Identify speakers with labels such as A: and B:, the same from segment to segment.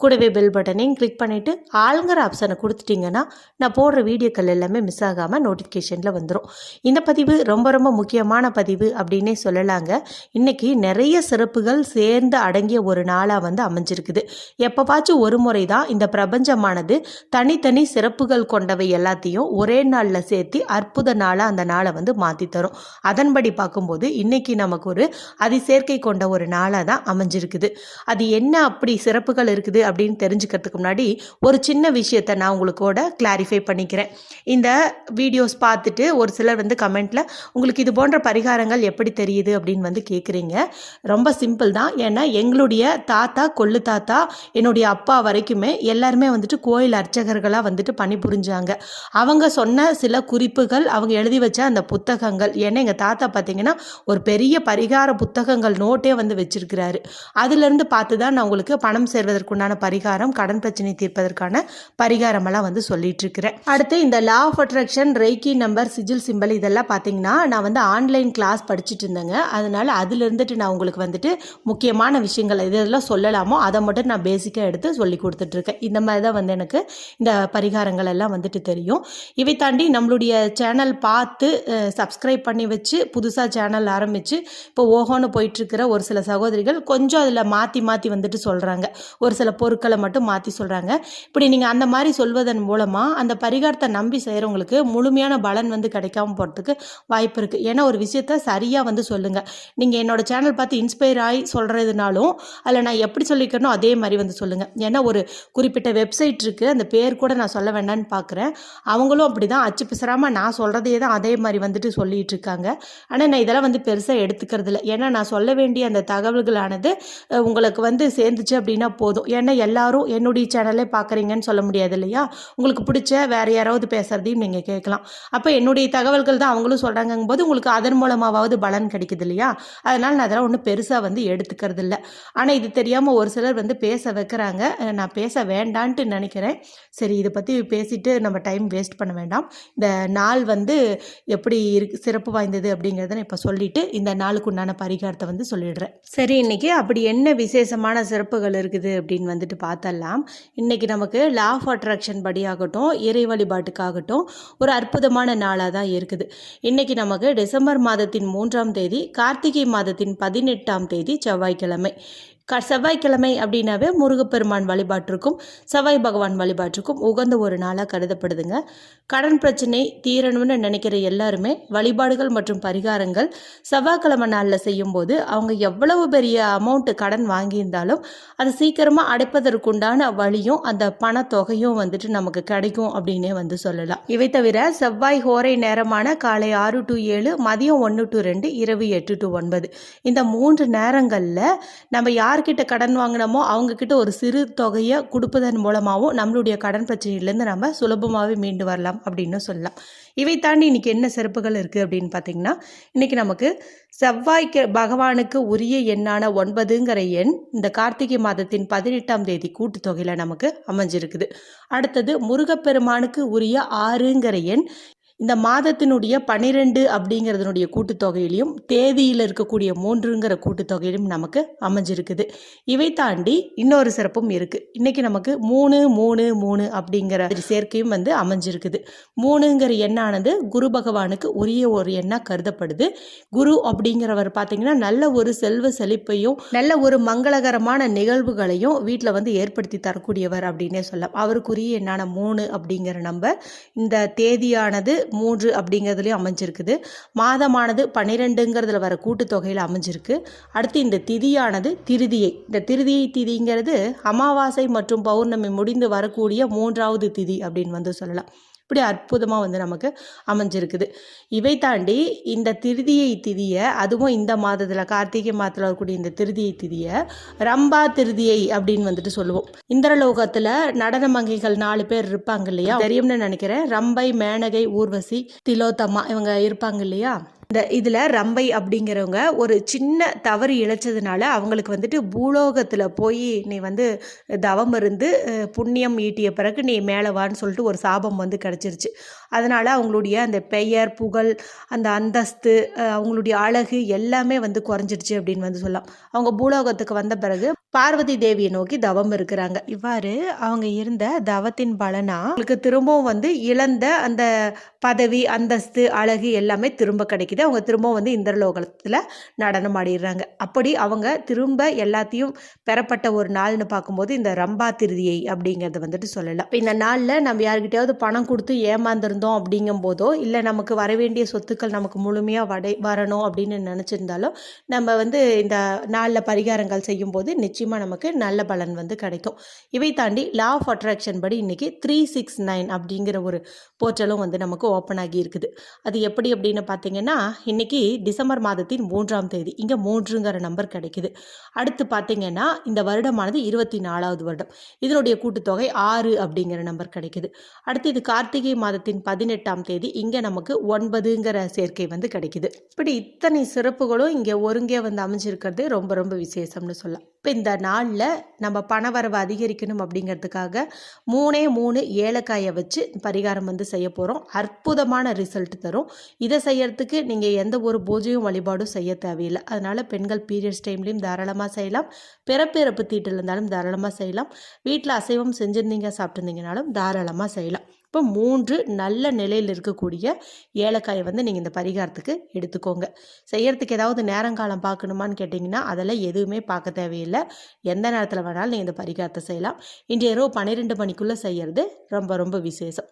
A: கூடவே பெல் பட்டனையும் கிளிக் பண்ணிவிட்டு ஆளுங்கிற ஆப்ஷனை கொடுத்துட்டிங்கன்னா நான் போடுற வீடியோக்கள் எல்லாமே மிஸ் ஆகாமல் நோட்டிஃபிகேஷனில் வந்துடும் இந்த பதிவு ரொம்ப ரொம்ப முக்கியமான பதிவு அப்படின்னே சொல்லலாங்க. இன்றைக்கி நிறைய சிறப்புகள் சேர்ந்து அடங்கிய ஒரு நாளாக வந்து அமைஞ்சிருக்குது. எப்போவாச்சும் ஒரு முறை தான் இந்த பிரபஞ்சமானது தனித்தனி சிறப்புகள் கொண்டவை எல்லாத்தையும் ஒரே நாளில் சேர்த்து அற்புத நாளாக அந்த நாளை வந்து மாற்றி தரும். அதன்படி பார்க்கும்போது இன்றைக்கி நமக்கு ஒரு அதிசேர்க்கை கொண்ட ஒரு நாளாக தான் அமைஞ்சிருக்குது. அது என்ன அப்படி சிறப்புகள் இருக்குது அப்படின்னு தெரிஞ்சுக்கிறதுக்கு முன்னாடி ஒரு சின்ன விஷயத்தை நான் உங்களுக்கோட கிளாரிஃபை பண்ணிக்கிறேன். இந்த வீடியோஸ் பார்த்துட்டு ஒரு சிலர் வந்து கமெண்ட்டில் உங்களுக்கு இது போன்ற பரிகாரங்கள் எப்படி தெரியுது? அப்படின்னு வந்து கேட்குறீங்க ரொம்ப சிம்பிள் தான். ஏன்னா எங்களுடைய தாத்தா கொள்ளு தாத்தா என்னுடைய அப்பா வரைக்குமே எல்லாருமே வந்துட்டு கோயில் அர்ச்சகர்களாக வந்துட்டு பணிபுரிஞ்சாங்க. அவங்க சொன்ன சில குறிப்புகள் அவங்க எழுதி வச்ச அந்த புத்தகங்கள் ஏன்னா எங்கள் தாத்தா பார்த்தீங்கன்னா ஒரு பெரிய பரிகார புத்தகங்கள் நோட்டே வந்து வச்சிருக்கிறாரு. அதுலேருந்து பார்த்து தான் நான் உங்களுக்கு பணம் சேர்வதற்குண்டான பரிகாரம் கடன் பிரச்சனை தீர்ப்பதற்கான பரிகாரமெல்லாம் வந்து சொல்லிட்டு இருக்கிறேன் அடுத்து இந்த law of attraction reiki number sigil symbol இதெல்லாம் பார்த்தீங்கன்னா நான் வந்து ஆன்லைன் கிளாஸ் படிச்சுட்டு இருந்தேங்க. அதனால அதுல இருந்துட்டு நான் உங்களுக்கு வந்துட்டு முக்கியமான விஷயங்கள் எது சொல்லலாமோ அதை மட்டும் நான் பேசிக்காக எடுத்து சொல்லி கொடுத்துட்ருக்கேன் இந்த மாதிரி தான் வந்து எனக்கு இந்த பரிகாரங்கள் எல்லாம் வந்துட்டு தெரியும். இவை தாண்டி நம்மளுடைய சேனல் பார்த்து சப்ஸ்கிரைப் பண்ணி வச்சு புதுசாக சேனல் ஆரம்பித்து இப்போ ஓஹோன்னு போயிட்டுருக்கிற ஒரு சில சகோதரிகள் கொஞ்சம் அதில் மாற்றி மாற்றி வந்துட்டு சொல்கிறாங்க ஒரு சில பொருட்களை மட்டும் மாற்றி சொல்கிறாங்க இப்படி நீங்கள் அந்த மாதிரி சொல்வதன் மூலமாக அந்த பரிகாரத்தை நம்பி செய்கிறவங்களுக்கு முழுமையான பலன் வந்து கிடைக்காம போகிறதுக்கு வாய்ப்பு இருக்குது ஏன்னா ஒரு விஷயத்த சரியாக வந்து சொல்லுங்கள் நீங்கள் என்னோட சேனல் பார்த்து இன்ஸ்பயர் ஆகி சொல்கிறதுனாலும் அதில் நான் எப்படி சொல்லிக்கணும் அதே மாதிரி வந்து சொல்லுங்கள் ஏன்னா ஒரு குறிப்பிட்ட வெப்சைட் இருக்குது அந்த பேர் கூட நான் சொல்ல வேண்டாம்னு பார்க்குறேன் அவங்களும் அப்படி தான் அச்சு பிசராமல் நான் சொல்கிறதையே தான் அதே மாதிரி வந்துட்டு சொல்லிட்டு இருக்காங்க. ஆனால் நான் இதெல்லாம் வந்து பெருசாக எடுத்துக்கிறது இல்லை ஏன்னா நான் சொல்ல வேண்டிய அந்த தகவல்களானது உங்களுக்கு வந்து சேர்ந்துச்சு அப்படின்னா போதும். ஏன்னா எல்லாரும் என்னுடைய சேனலே பார்க்குறீங்கன்னு சொல்ல முடியாது இல்லையா? உங்களுக்கு பிடிச்ச வேறு யாராவது பேசுகிறதையும் நீங்கள் கேட்கலாம். அப்போ என்னுடைய தகவல்கள் தான் அவங்களும் சொல்கிறாங்கும் போது உங்களுக்கு அதன் மூலமாவது பலன் கிடைக்குது இல்லையா? அதனால் நான் அதெல்லாம் ஒன்றும் பெருசாக வந்து எடுத்துக்கிறது இல்லை. ஆனால் இது தெரியாமல் ஒரு சிலர் வந்து பேச வைக்கிறாங்க. நான் பேச வேண்டான்ட்டு நினைக்கிறேன். சரி இதை பற்றி பேசிட்டு நம்ம டைம் வேஸ்ட் பண்ண வேண்டாம். இந்த நாள் வந்து எப்படி இருக்கு சிறப்பு வாய்ந்தது அப்படிங்கிறத நான் இப்போ சொல்லிட்டு இந்த நாளுக்கு உண்டான பரிகாரத்தை வந்து சொல்லிடுறேன். சரி இன்னைக்கு அப்படி என்ன விசேஷமான சிறப்புகள் இருக்குது அப்படின்னு வந்துட்டு பார்த்தரலாம் இன்னைக்கு நமக்கு லா ஆஃப் அட்ராக்ஷன் படியாகட்டும் இறை வழிபாட்டுக்காகட்டும் ஒரு அற்புதமான நாளாக தான் இருக்குது. இன்னைக்கு நமக்கு டிசம்பர் மாதத்தின் மூன்றாம் தேதி கார்த்திகை மாதத்தின் பதினெட்டாம் தேதி செவ்வாய்க்கிழமை. க செவ்வாய்க்கிழமை அப்படின்னாவே முருகப்பெருமான் வழிபாட்டிற்கும் செவ்வாய் பகவான் வழிபாட்டிற்கும் உகந்த ஒரு நாளாக கருதப்படுதுங்க. கடன் பிரச்சனை தீரணும்னு நினைக்கிற எல்லாருமே வழிபாடுகள் மற்றும் பரிகாரங்கள் செவ்வாய்க்கிழமை நாளில் செய்யும்போது அவங்க எவ்வளவு பெரிய அமௌண்ட்டு கடன் வாங்கியிருந்தாலும் அதை சீக்கிரமாக அடைப்பதற்குண்டான வழியும் அந்த பணத்தொகையும் வந்துட்டு நமக்கு கிடைக்கும் அப்படின்னே வந்து சொல்லலாம். இவை தவிர செவ்வாய் ஹோரை நேரமான காலை ஆறு டு ஏழு மதியம் ஒன்று டு ரெண்டு இரவு எட்டு டு ஒன்பது. இந்த மூன்று நேரங்களில் நம்ம யார் யார்கிட்ட கடன் வாங்கினோமோ அவங்கக்கிட்ட ஒரு சிறு தொகையை கொடுப்பதன் மூலமாகவும் நம்மளுடைய கடன் பிரச்சனையிலேருந்து நம்ம சுலபமாகவே மீண்டு வரலாம் அப்படின்னு சொல்லலாம். இவை தாண்டி இன்னைக்கு என்ன சிறப்புகள் இருக்குது அப்படின்னு பார்த்தீங்கன்னா இன்னைக்கு நமக்கு செவ்வாய்க்கு பகவானுக்கு உரிய எண்ணான ஒன்பதுங்கிற எண் இந்த கார்த்திகை மாதத்தின் பதினெட்டாம் தேதி கூட்டுத்தொகையில் நமக்கு அமைஞ்சிருக்குது. அடுத்தது முருகப்பெருமானுக்கு உரிய ஆறுங்கிற எண் இந்த மாதத்தினுடைய பன்னிரெண்டு அப்படிங்கிறதுனுடைய கூட்டுத்தொகையிலையும் தேதியில் இருக்கக்கூடிய மூன்றுங்கிற கூட்டுத்தொகையிலும் நமக்கு அமைஞ்சிருக்குது. இவை தாண்டி இன்னொரு சிறப்பும் இருக்குது இன்றைக்கி நமக்கு மூணு மூணு மூணு அப்படிங்கிற சேர்க்கையும் வந்து அமைஞ்சிருக்குது. மூணுங்கிற எண்ணானது குரு பகவானுக்கு உரிய ஒரு எண்ணாக கருதப்படுது. குரு அப்படிங்கிறவர் பார்த்தீங்கன்னா நல்ல ஒரு செல்வ செழிப்பையும் நல்ல ஒரு மங்களகரமான நிகழ்வுகளையும் வீட்டில் வந்து ஏற்படுத்தி தரக்கூடியவர் அப்படின்னே சொல்லலாம். அவருக்குரிய எண்ணான மூணு அப்படிங்கிற நம்பர். இந்த தேதியானது மூன்று அப்படிங்கிறதுலையும் அமைஞ்சிருக்குது. மாதமானது பன்னிரெண்டுங்கிறதுல வர கூட்டுத்தொகையில் அமைஞ்சிருக்கு. அடுத்து இந்த திதியானது திருதியை. இந்த திருதியை திதிங்கிறது அமாவாசை மற்றும் பௌர்ணமி முடிந்து வரக்கூடிய மூன்றாவது திதி அப்படின்னு வந்து சொல்லலாம். இப்படி அற்புதமாக வந்து நமக்கு அமைஞ்சிருக்குது. இவை தாண்டி இந்த திருதியை திதியை அதுவும் இந்த மாதத்தில் கார்த்திகை மாதத்தில் வரக்கூடிய இந்த திருதியை திதியை ரம்பா திருதியை அப்படின்னு வந்துட்டு சொல்லுவோம். இந்திரலோகத்தில் நடன மங்கைகள் நாலு பேர் இருப்பாங்க இல்லையா? தெரியும்னு நினைக்கிறேன். ரம்பை மேனகை ஊர்வசி திலோத்தம்மா இவங்க இருப்பாங்க இல்லையா? இந்த இதில் ரம்பை அப்படிங்கிறவங்க ஒரு சின்ன தவறு இழைச்சதுனால அவங்களுக்கு வந்துட்டு பூலோகத்தில் போய் நீ வந்து தவம் இருந்து புண்ணியம் ஈட்டிய பிறகு நீ மேலே வான்னு சொல்லிட்டு ஒரு சாபம் வந்து கிடச்சிருச்சு. அதனால் அவங்களுடைய அந்த பெயர் புகழ் அந்த அந்தஸ்து அவங்களுடைய அழகு எல்லாமே வந்து குறைஞ்சிடுச்சு அப்படின்னு வந்து சொல்லலாம். அவங்க பூலோகத்துக்கு வந்த பிறகு பார்வதி தேவியை நோக்கி தவம் இருக்கிறாங்க. இவ்வாறு அவங்க இருந்த தவத்தின் பலனா அவங்களுக்கு திரும்பவும் வந்து இழந்த அந்த பதவி அந்தஸ்து அழகு எல்லாமே திரும்ப கிடைக்குது. அவங்க திரும்பவும் வந்து இந்திரலோகத்தில் நடனம் ஆடிடுறாங்க. அப்படி அவங்க திரும்ப எல்லாத்தையும் பெறப்பட்ட ஒரு நாள்னு பார்க்கும்போது இந்த ரம்பா திருதியை அப்படிங்கிறத வந்துட்டு சொல்லலாம். இப்போ இந்த நாளில் நம்ம யாருக்கிட்டையாவது பணம் கொடுத்து ஏமாந்துருந்தோம் அப்படிங்கும் போதோ இல்லை நமக்கு வர வேண்டிய சொத்துக்கள் நமக்கு முழுமையாக வடை வரணும் அப்படின்னு நினச்சிருந்தாலும் நம்ம வந்து இந்த நாளில் பரிகாரங்கள் செய்யும்போது நிச்சயமாக நமக்கு நல்ல பலன் வந்து கிடைக்கும். இவை தாண்டி லா ஆஃப் அட்ராக்ஷன் படி இன்னைக்கு த்ரீ சிக்ஸ் நைன் அப்படிங்கிற ஒரு போர்ட்டலும் வந்து நமக்கு ஓப்பன் ஆகி இருக்குது. அது எப்படி அப்படின்னு பார்த்தீங்கன்னா இன்னைக்கு டிசம்பர் மாதத்தின் மூன்றாம் தேதி இங்கே மூன்றுங்கிற நம்பர் கிடைக்குது. அடுத்து பார்த்தீங்கன்னா இந்த வருடமானது இருபத்தி நாலாவது வருடம். இதனுடைய கூட்டுத்தொகை ஆறு அப்படிங்கிற நம்பர் கிடைக்குது. அடுத்து இது கார்த்திகை மாதத்தின் பதினெட்டாம் தேதி இங்கே நமக்கு ஒன்பதுங்கிற சேர்க்கை வந்து கிடைக்குது. இப்படி இத்தனை சிறப்புகளும் இங்கே ஒருங்கே வந்து அமைஞ்சிருக்கிறது ரொம்ப ரொம்ப விசேஷம்னு சொல்லலாம். இப்போ இந்த நாளில் நம்ம பணவரவு அதிகரிக்கணும் அப்படிங்கிறதுக்காக மூணே மூணு ஏலக்காயை வச்சு பரிகாரம் வந்து செய்ய போகிறோம் அற்புதமான ரிசல்ட் தரும். இதை செய்யறதுக்கு நீங்கள் எந்த ஒரு பூஜையும் வழிபாடும் செய்ய தேவையில்லை. அதனால் பெண்கள் பீரியட்ஸ் டைம்லேயும் தாராளமாக செய்யலாம். பிறப்பிறப்பு தீட்டில் இருந்தாலும் தாராளமாக செய்யலாம். வீட்டில் அசைவம் செஞ்சுருந்தீங்க சாப்பிட்டுருந்தீங்கனாலும் தாராளமாக செய்யலாம். இப்போ மூன்று நல்ல நிலையில் இருக்கக்கூடிய ஏலக்காயை வந்து நீங்கள் இந்த பரிகாரத்துக்கு எடுத்துக்கோங்க. செய்யறதுக்கு ஏதாவது நேரங்காலம் பார்க்கணுமான்னு கேட்டிங்கன்னா அதெல்லாம் எதுவுமே பார்க்க தேவையில்லை. எந்த நேரத்தில் வேணாலும் நீங்கள் இந்த பரிகாரத்தை செய்யலாம். இன்றைய இரவு பன்னிரெண்டு மணிக்குள்ளே செய்யறது ரொம்ப ரொம்ப விசேஷம்.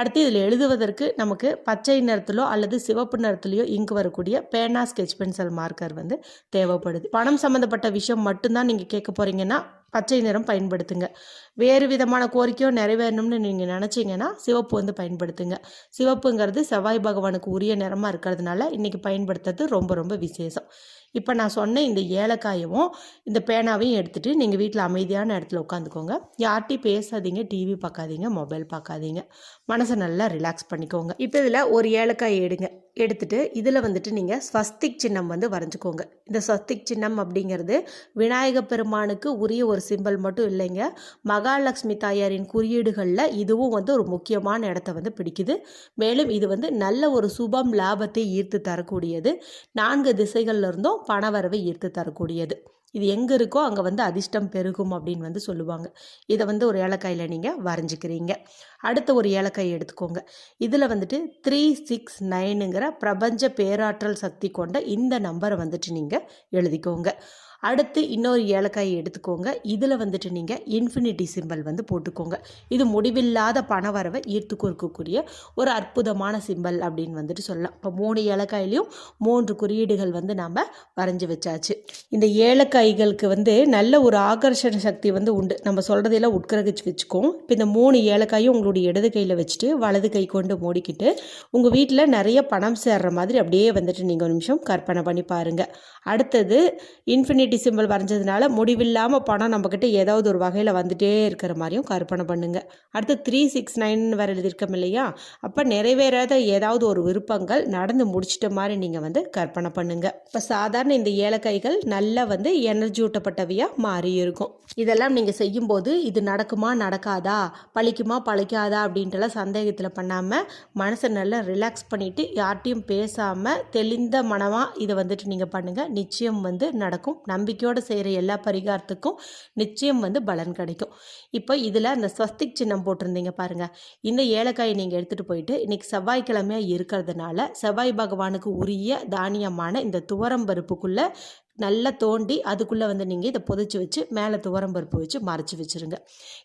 A: அடுத்து இதில் எழுதுவதற்கு நமக்கு பச்சை நிறத்திலோ அல்லது சிவப்பு நிறத்துலையோ இங்கு வரக்கூடிய பேனா ஸ்கெச் பென்சில் மார்க்கர் வந்து தேவைப்படுது. பணம் சம்மந்தப்பட்ட விஷயம் மட்டும்தான் நீங்கள் கேட்க போகிறீங்கன்னா பச்சை நிறம் பயன்படுத்துங்க. வேறு விதமான கோரிக்கையும் நிறைவேறணும்னு நீங்கள் நினச்சிங்கன்னா சிவப்பு வந்து பயன்படுத்துங்க. சிவப்புங்கிறது செவ்வாய் பகவானுக்கு உரிய நிறமாக இருக்கிறதுனால இன்றைக்கி பயன்படுத்துறது ரொம்ப ரொம்ப விசேஷம். இப்போ நான் சொன்ன இந்த ஏலக்காயவும் இந்த பேனாவையும் எடுத்துகிட்டு நீங்கள் வீட்டில் அமைதியான இடத்துல உட்காந்துக்கோங்க. யார்ட்டையும் பேசாதீங்க டிவி பார்க்காதீங்க மொபைல் பார்க்காதீங்க மனசை நல்லா ரிலாக்ஸ் பண்ணிக்கோங்க. இப்போ இதில் ஒரு ஏலக்காய் எடுங்க. எடுத்துட்டு இதில் வந்துட்டு நீங்கள் ஸ்வஸ்திக் சின்னம் வந்து வரைஞ்சிக்கோங்க. இந்த ஸ்வஸ்திக் சின்னம் அப்படிங்கிறது விநாயக பெருமானுக்கு உரிய ஒரு சிம்பல் மட்டும் இல்லைங்க. மகாலட்சுமி தாயாரின் குறியீடுகளில் இதுவும் வந்து ஒரு முக்கியமான இடத்த வந்து பிடிக்குது. மேலும் இது வந்து நல்ல ஒரு சுபம் லாபத்தை ஈர்த்து தரக்கூடியது. நான்கு திசைகளில் இருந்தும் பணவரவை ஈர்த்து தரக்கூடியது. இது எங்கே இருக்கோ அங்கே வந்து அதிர்ஷ்டம் பெருகும் அப்படின்னு வந்து சொல்லுவாங்க. இதை வந்து ஒரு ஏலக்காயில் நீங்கள் வரைஞ்சிக்கிறீங்க. அடுத்த ஒரு ஏலக்காய் எடுத்துக்கோங்க. இதில் வந்துட்டு த்ரீ சிக்ஸ் நைனுங்கிற பிரபஞ்ச பேராற்றல் சக்தி கொண்ட இந்த நம்பரை வந்துட்டு நீங்கள் எழுதிக்கோங்க. அடுத்து இன்னொரு ஏலக்காயை எடுத்துக்கோங்க. இதில் வந்துட்டு நீங்கள் இன்ஃபினிட்டி சிம்பல் வந்து போட்டுக்கோங்க. இது முடிவில்லாத பண வரவை ஈர்த்து கொடுக்கக்கூடிய ஒரு அற்புதமான சிம்பல் அப்படின்னு வந்துட்டு சொல்லலாம். இப்போ மூணு ஏலக்காயிலையும் மூன்று குறியீடுகள் வந்து நாம் வரைஞ்சி வச்சாச்சு. இந்த ஏலக்காய்களுக்கு வந்து நல்ல ஒரு ஆகர்ஷண சக்தி வந்து உண்டு. நம்ம சொல்கிறதையெல்லாம் உட்கிரகிச்சு வச்சுக்கோம் இப்போ இந்த மூணு ஏலக்காயும் உங்களுடைய இடது கையில் வச்சுட்டு வலது கை கொண்டு மூடிக்கிட்டு உங்கள் வீட்டில் நிறைய பணம் சேர்ற மாதிரி அப்படியே வந்துட்டு நீங்கள் ஒரு நிமிஷம் கற்பனை பண்ணி பாருங்கள் அடுத்தது இன்ஃபினிட்டி சிம்பிள் வரைஞ்சதுனால முடிவில்லாமல் பணம் நம்மக்கிட்ட ஏதாவது ஒரு வகையில் வந்துட்டே இருக்கிற மாதிரியும் கற்பனை பண்ணுங்க. அடுத்து த்ரீ சிக்ஸ் நைன் வேறு எழுதியிருக்கோம் இல்லையா? அப்போ நிறைவேறாத ஏதாவது ஒரு விருப்பங்கள் நடந்து முடிச்சிட்ட மாதிரி நீங்கள் வந்து கற்பனை பண்ணுங்கள் இப்போ சாதாரண இந்த ஏலக்காய்கள் நல்லா வந்து எனர்ஜி ஊட்டப்பட்டவையாக மாறி இருக்கும். இதெல்லாம் நீங்கள் செய்யும்போது இது நடக்குமா நடக்காதா பழிக்குமா பழிக்காதா அப்படின்ட்டுலாம் சந்தேகத்தில் பண்ணாமல் மனசை நல்லா ரிலாக்ஸ் பண்ணிவிட்டு யார்ட்டையும் பேசாமல் தெளிந்த மனமாக இதை வந்துட்டு நீங்கள் பண்ணுங்கள் நிச்சயம் வந்து நடக்கும் நம்பிக்கையோடு செய்கிற எல்லா பரிகாரத்துக்கும் நிச்சயம் வந்து பலன் கிடைக்கும். இப்போ இதில் அந்த ஸ்வஸ்திக் சின்னம் போட்டிருந்தீங்க பாருங்கள் இந்த ஏலக்காயை நீங்கள் எடுத்துகிட்டு போயிட்டு இன்றைக்கி செவ்வாய்க்கிழமையாக இருக்கிறதுனால செவ்வாய் பகவானுக்கு உரிய தானியமான இந்த துவரம் பருப்புக்குள்ளே நல்லா தோண்டி அதுக்குள்ளே வந்து நீங்கள் இதை புதைச்சி வச்சு மேலே துவரம் பருப்பு வச்சு மறைச்சி வச்சுருங்க.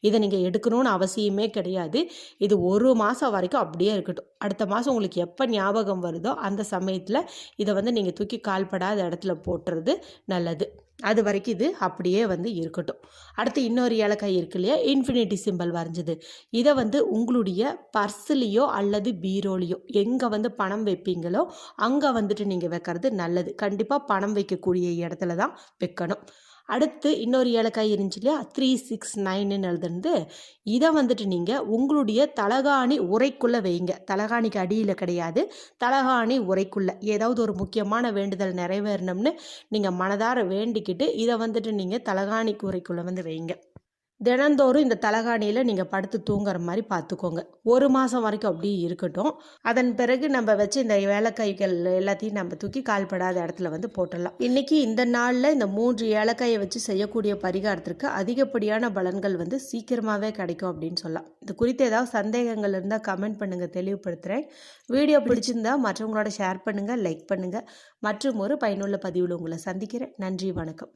A: இதை நீங்கள் எடுக்கணும்னு அவசியமே கிடையாது. இது ஒரு மாதம் வரைக்கும் அப்படியே இருக்கட்டும். அடுத்த மாதம் உங்களுக்கு எப்போ ஞாபகம் வருதோ அந்த சமயத்தில் இதை வந்து நீங்கள் தூக்கி கால்படாத இடத்துல போட்டுறது நல்லது. அது வரைக்கும் இது அப்படியே வந்து இருக்கட்டும். அடுத்து இன்னொரு ஏலக்காய் இருக்கு இல்லையா? இன்ஃபினிட்டி சிம்பல் வரைஞ்சது. இதை வந்து உங்களுடைய பர்ஸ்லேயோ அல்லது பீரோலையோ எங்கே வந்து பணம் வைப்பீங்களோ அங்கே வந்துட்டு நீங்கள் வைக்கிறது நல்லது. கண்டிப்பாக பணம் வைக்கக்கூடிய இடத்துல தான் வைக்கணும். அடுத்து இன்னொரு ஏலக்காய் இருந்துச்சு இல்லையா? த்ரீ சிக்ஸ் நைன்னு எழுதுனது. இதை வந்துட்டு நீங்கள் உங்களுடைய தலகாணி உரைக்குள்ளே வைங்க. தலகாணிக்கு அடியில் கிடையாது. தலகாணி உரைக்குள்ளே. ஏதாவது ஒரு முக்கியமான வேண்டுதல் நிறைவேறணும்னு நீங்கள் மனதார வேண்டிக்கிட்டு இதை வந்துட்டு நீங்கள் தலகாணிக்கு உரைக்குள்ளே வந்து வைங்க. தினந்தோறும் இந்த தலகாணியில் நீங்கள் படுத்து தூங்குற மாதிரி பார்த்துக்கோங்க ஒரு மாதம் வரைக்கும் அப்படியே இருக்கட்டும். அதன் பிறகு நம்ம வச்சு இந்த ஏலக்காய்கள் எல்லாத்தையும் நம்ம தூக்கி கால்படாத இடத்துல வந்து போட்டுடலாம். இன்றைக்கி இந்த நாளில் இந்த மூன்று ஏலக்காயை வச்சு செய்யக்கூடிய பரிகாரத்திற்கு அதிகப்படியான பலன்கள் வந்து சீக்கிரமாகவே கிடைக்கும் அப்படின்னு சொல்லலாம். இது குறித்து ஏதாவது சந்தேகங்கள் இருந்தால் கமெண்ட் பண்ணுங்கள் தெளிவுபடுத்துகிறேன் வீடியோ பிடிச்சிருந்தா மற்றவங்களோட ஷேர் பண்ணுங்கள் லைக் பண்ணுங்கள் மற்றும் ஒரு பயனுள்ள பதிவில் உங்களை சந்திக்கிறேன். நன்றி வணக்கம்.